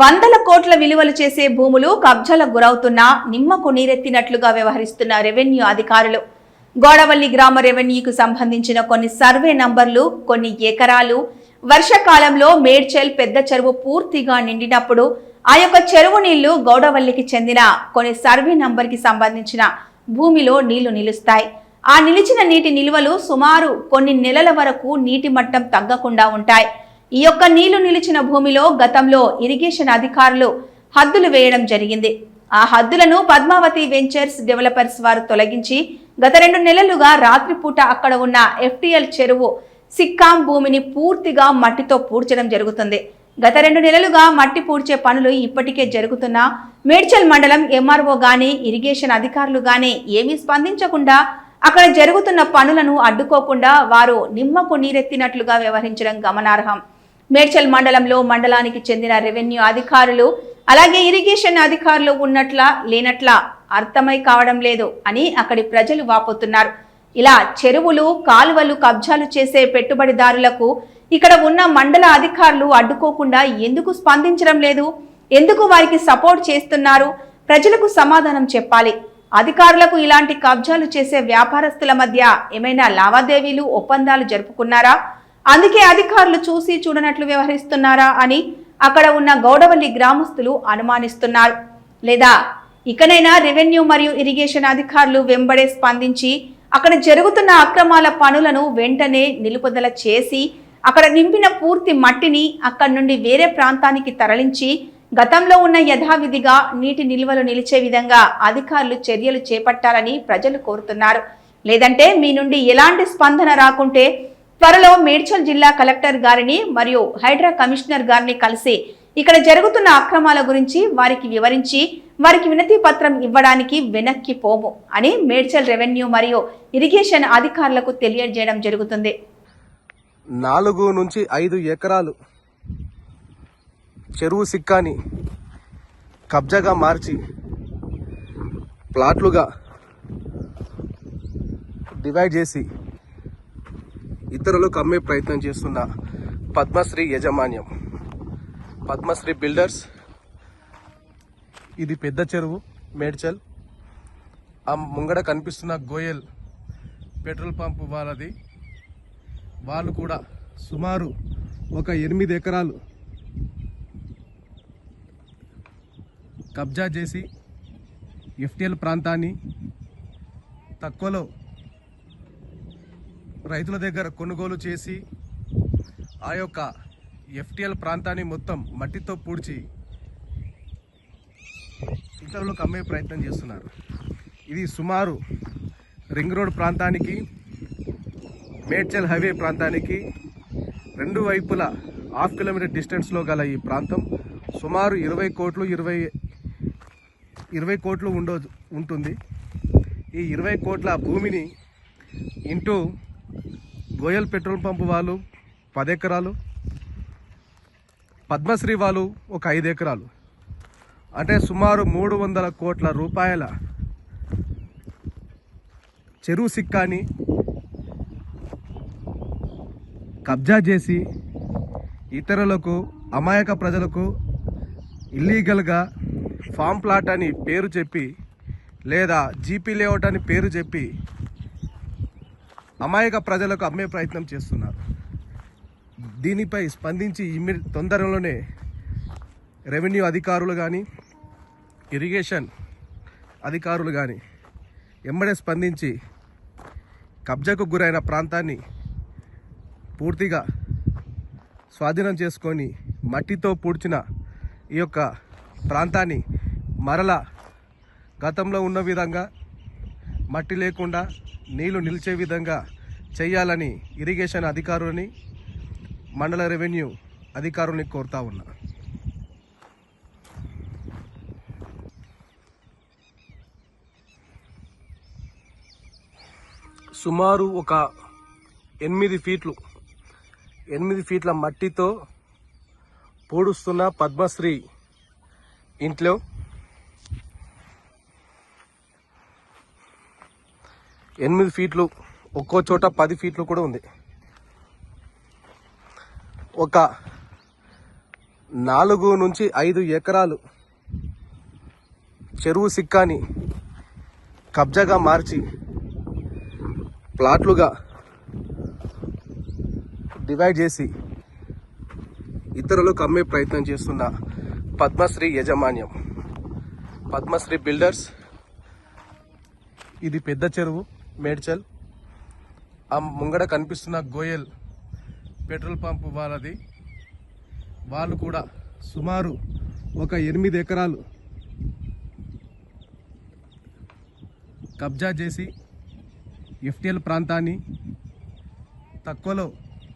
వందల కోట్ల విలువలు చేసే భూములు కబ్జాలకు గురవుతున్నా నిమ్మకు నీరెత్తినట్లుగా వ్యవహరిస్తున్న రెవెన్యూ అధికారులు. గోడవల్లి గ్రామ రెవెన్యూకు సంబంధించిన కొన్ని సర్వే నంబర్లు కొన్ని ఎకరాలు వర్షాకాలంలో మేడ్చెల్ పెద్ద చెరువు పూర్తిగా నిండినప్పుడు ఆ యొక్క చెరువు నీళ్ళు గౌడవల్లికి చెందిన కొన్ని సర్వే నంబర్కి సంబంధించిన భూమిలో నీళ్ళు నిలుస్తాయి. ఆ నిలిచిన నీటి నిల్వలు సుమారు కొన్ని నెలల వరకు నీటి మట్టం తగ్గకుండా ఉంటాయి. ఈ యొక్క నీళ్ళు నిలిచిన భూమిలో గతంలో ఇరిగేషన్ అధికారులు హద్దులు వేయడం జరిగింది. ఆ హద్దులను పద్మావతి వెంచర్స్ డెవలపర్స్ వారు తొలగించి గత రెండు నెలలుగా రాత్రిపూట అక్కడ ఉన్న ఎఫ్టీఎల్ చెరువు సిక్కాం భూమిని పూర్తిగా మట్టితో పూడ్చడం జరుగుతుంది. గత రెండు నెలలుగా మట్టి పూడ్చే పనులు ఇప్పటికే జరుగుతున్నా మేడ్చల్ మండలం ఎంఆర్ఓ గాని ఇరిగేషన్ అధికారులు గాని ఏమీ స్పందించకుండా అక్కడ జరుగుతున్న పనులను అడ్డుకోకుండా వారు నిమ్మకు నీరెత్తినట్లుగా వ్యవహరించడం గమనార్హం. మేడ్చల్ మండలంలో మండలానికి చెందిన రెవెన్యూ అధికారులు అలాగే ఇరిగేషన్ అధికారులు ఉన్నట్లా లేనట్లా అర్థమై కావడం లేదు అని అక్కడి ప్రజలు వాపోతున్నారు. ఇలా చెరువులు కాలువలు కబ్జాలు చేసే పెట్టుబడిదారులకు ఇక్కడ ఉన్న మండల అధికారులు అడ్డుకోకుండా ఎందుకు స్పందించడం లేదు? ఎందుకు వారికి సపోర్ట్ చేస్తున్నారు? ప్రజలకు సమాధానం చెప్పాలి. అధికారులకు ఇలాంటి కబ్జాలు చేసే వ్యాపారస్తుల మధ్య ఏమైనా లావాదేవీలు ఒప్పందాలు జరుపుకున్నారా? అందుకే అధికారులు చూసి చూడనట్లు వ్యవహరిస్తున్నారా అని అక్కడ ఉన్న గౌడవల్లి గ్రామస్తులు అనుమానిస్తున్నారు. లేదా ఇకనైనా రెవెన్యూ మరియు ఇరిగేషన్ అధికారులు వెంబడే స్పందించి అక్కడ జరుగుతున్న అక్రమాల పనులను వెంటనే నిలుపుదల చేసి అక్కడ నింపిన పూర్తి మట్టిని అక్కడి నుండి వేరే ప్రాంతానికి తరలించి గతంలో ఉన్న యథావిధిగా నీటి నిల్వలు నిలిచే విధంగా అధికారులు చర్యలు చేపట్టాలని ప్రజలు కోరుతున్నారు. లేదంటే మీ నుండి ఎలాంటి స్పందన రాకుంటే త్వరలో మేడ్చల్ జిల్లా కలెక్టర్ గారిని మరియు హైడ్రా కమిషనర్ గారిని కలిసి ఇక్కడ జరుగుతున్న అక్రమాల గురించి వారికి వివరించి వారికి వినతి పత్రం ఇవ్వడానికి వెనక్కి పోము అని మేడ్చల్ రెవెన్యూ మరియు ఇరిగేషన్ అధికారులకు తెలియజేయడం జరుగుతుంది. నాలుగు నుంచి ఐదు ఎకరాలు చెరువు సిక్కాని కబ్జాగా మార్చి ప్లాట్లుగా డివైడ్ చేసి ఇతరులకు అమ్మే ప్రయత్నం చేస్తున్న పద్మశ్రీ యజమాన్యం. పద్మశ్రీ బిల్డర్స్ ఇది పెద్ద చెరువు మేడ్చల్. ఆ ముంగడ కనిపిస్తున్న గోయల్ పెట్రోల్ పంపు వాళ్ళది. వాళ్ళు కూడా సుమారు ఒక ఎనిమిది ఎకరాలు కబ్జా చేసి ఎఫ్టీఎల్ ప్రాంతాన్ని తక్కువలో రైతుల దగ్గర కొనుగోలు చేసి ఆ యొక్క ఎఫ్టిఎల్ ప్రాంతాన్ని మొత్తం మట్టితో పూడ్చి ఇతరులకు అమ్మే ప్రయత్నం చేస్తున్నారు. ఇది సుమారు రింగ్ రోడ్ ప్రాంతానికి మేడ్చల్ హైవే ప్రాంతానికి రెండు వైపులా హాఫ్ కిలోమీటర్ డిస్టెన్స్లో గల ఈ ప్రాంతం సుమారు ఇరవై కోట్లు ఇరవై ఇరవై కోట్లు ఉండో ఉంటుంది. ఈ ఇరవై కోట్ల భూమిని ఇంటూ గోయల్ పెట్రోల్ పంపు వాళ్ళు పది ఎకరాలు పద్మశ్రీ వాళ్ళు ఒక ఐదు ఎకరాలు అంటే సుమారు మూడు వందల కోట్ల రూపాయల చెరువు సిక్కాని కబ్జా చేసి ఇతరులకు అమాయక ప్రజలకు ఇల్లీగల్గా ఫామ్ ప్లాట్ అని పేరు చెప్పి లేదా జీపీ లేఅవుట్ అని పేరు చెప్పి అమాయక ప్రజలకు అమ్మే ప్రయత్నం చేస్తున్నారు. దీనిపై స్పందించి ఇమ్మి తొందరలోనే రెవెన్యూ అధికారులు కానీ ఇరిగేషన్ అధికారులు కానీ ఎంబడే స్పందించి కబ్జాకు గురైన ప్రాంతాన్ని పూర్తిగా స్వాధీనం చేసుకొని మట్టితో పూడ్చిన ఈ యొక్క ప్రాంతాన్ని మరల గతంలో ఉన్న విధంగా మట్టి లేకుండా నీళ్ళు నిలిచే విధంగా చేయాలని ఇరిగేషన్ అధికారులని మండల రెవెన్యూ అధికారుల్ని కోరుతా ఉన్నా. సుమారు ఒక ఎనిమిది ఫీట్లు ఎనిమిది ఫీట్ల మట్టితో పూడుస్తున్న పద్మశ్రీ ఇంట్లో ఎనిమిది ఫీట్లు ఒక్కో చోట పది ఫీట్లు కూడా ఉంది. ఒక నాలుగు నుంచి ఐదు ఎకరాలు చెరువు సిక్కాని కబ్జాగా మార్చి ప్లాట్లుగా డివైడ్ చేసి ఇతరులకు అమ్మే ప్రయత్నం చేస్తున్న పద్మశ్రీ యజమాన్యం. పద్మశ్రీ బిల్డర్స్ ఇది పెద్ద చెరువు మేడ్చల్. ఆ ముంగడ కనిపిస్తున్న గోయల్ పెట్రోల్ పంప్ వాళ్ళది. వాళ్ళు కూడా సుమారు ఒక ఎనిమిది ఎకరాలు కబ్జా చేసి ఎఫ్టీఎల్ ప్రాంతాన్ని తక్కువలో